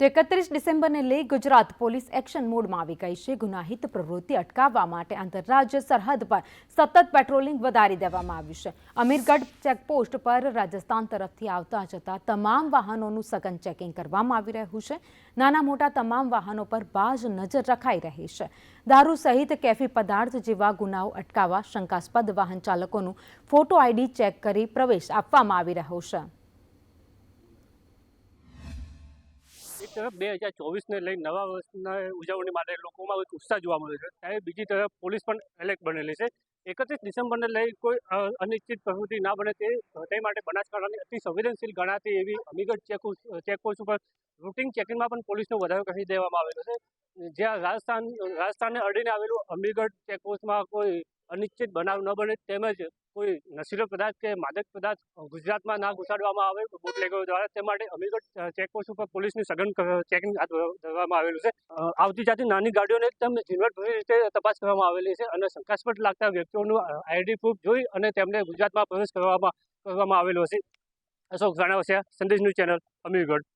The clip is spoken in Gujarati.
તો એકત્રીસ ડિસેમ્બરને લઈ ગુજરાત પોલીસ એક્શન મોડમાં આવી ગઈ છે. ગુનાહિત પ્રવૃત્તિ અટકાવવા માટે આંતરરાજ્ય સરહદ પર સતત પેટ્રોલિંગ વધારી દેવામાં આવ્યું છે. અમીરગઢ ચેકપોસ્ટ પર રાજસ્થાન તરફથી આવતા જતા તમામ વાહનોનું સઘન ચેકિંગ કરવામાં આવી રહ્યું છે. નાના મોટા તમામ વાહનો પર બાજ નજર રખાઈ રહી છે. દારૂ સહિત કેફી પદાર્થ જેવા ગુનાઓ અટકાવવા શંકાસ્પદ વાહન ચાલકોનું ફોટો આઈડી ચેક કરી પ્રવેશ આપવામાં આવી રહ્યો છે. તરફ બે હજાર ચોવીસને લઈ નવા વર્ષના ઉજવણી માટે લોકોમાં એક ઉત્સાહ જોવા મળે છે. ત્યારે બીજી તરફ પોલીસ પણ એલર્ટ બનેલી છે. એકત્રીસ ડિસેમ્બરને લઈ કોઈ અનિશ્ચિત પ્રવૃત્તિ ના બને તે તે માટે બનાસકાંઠાની અતિ સંવેદનશીલ ગણાતી એવી અમીગઢ ચેક ચેકપોસ્ટ ઉપર રૂટિન ચેકિંગમાં પણ પોલીસનો વધારો કરી દેવામાં આવેલો છે. જ્યાં રાજસ્થાન, રાજસ્થાનને અડીને આવેલું અમીગઢ ચેકપોસ્ટમાં કોઈ અનિશ્ચિત બનાવ ન બને તેમજ કોઈ નશીલો પદાર્થ કે માદક પદાર્થ ગુજરાતમાં ના ઘુસાડવામાં આવે બુટલેગરો દ્વારા તે માટે અમીરગઢ ચેકપોસ્ટ ઉપર પોલીસની સઘન ચેકિંગ હાથ ધરવામાં આવેલું છે. આવતી જાતી નાની ગાડીઓને એકદમ ઝીણવટભરી રીતે તપાસ કરવામાં આવેલી છે અને શંકાસ્પદ લાગતા વ્યક્તિઓનું આઈડી પ્રૂફ જોઈ અને તેમને ગુજરાતમાં પ્રવેશ કરવામાં કરવામાં આવેલો છે. અશોક રાણાવસિયા સંદેશ ન્યૂઝ ચેનલ, અમીરગઢ.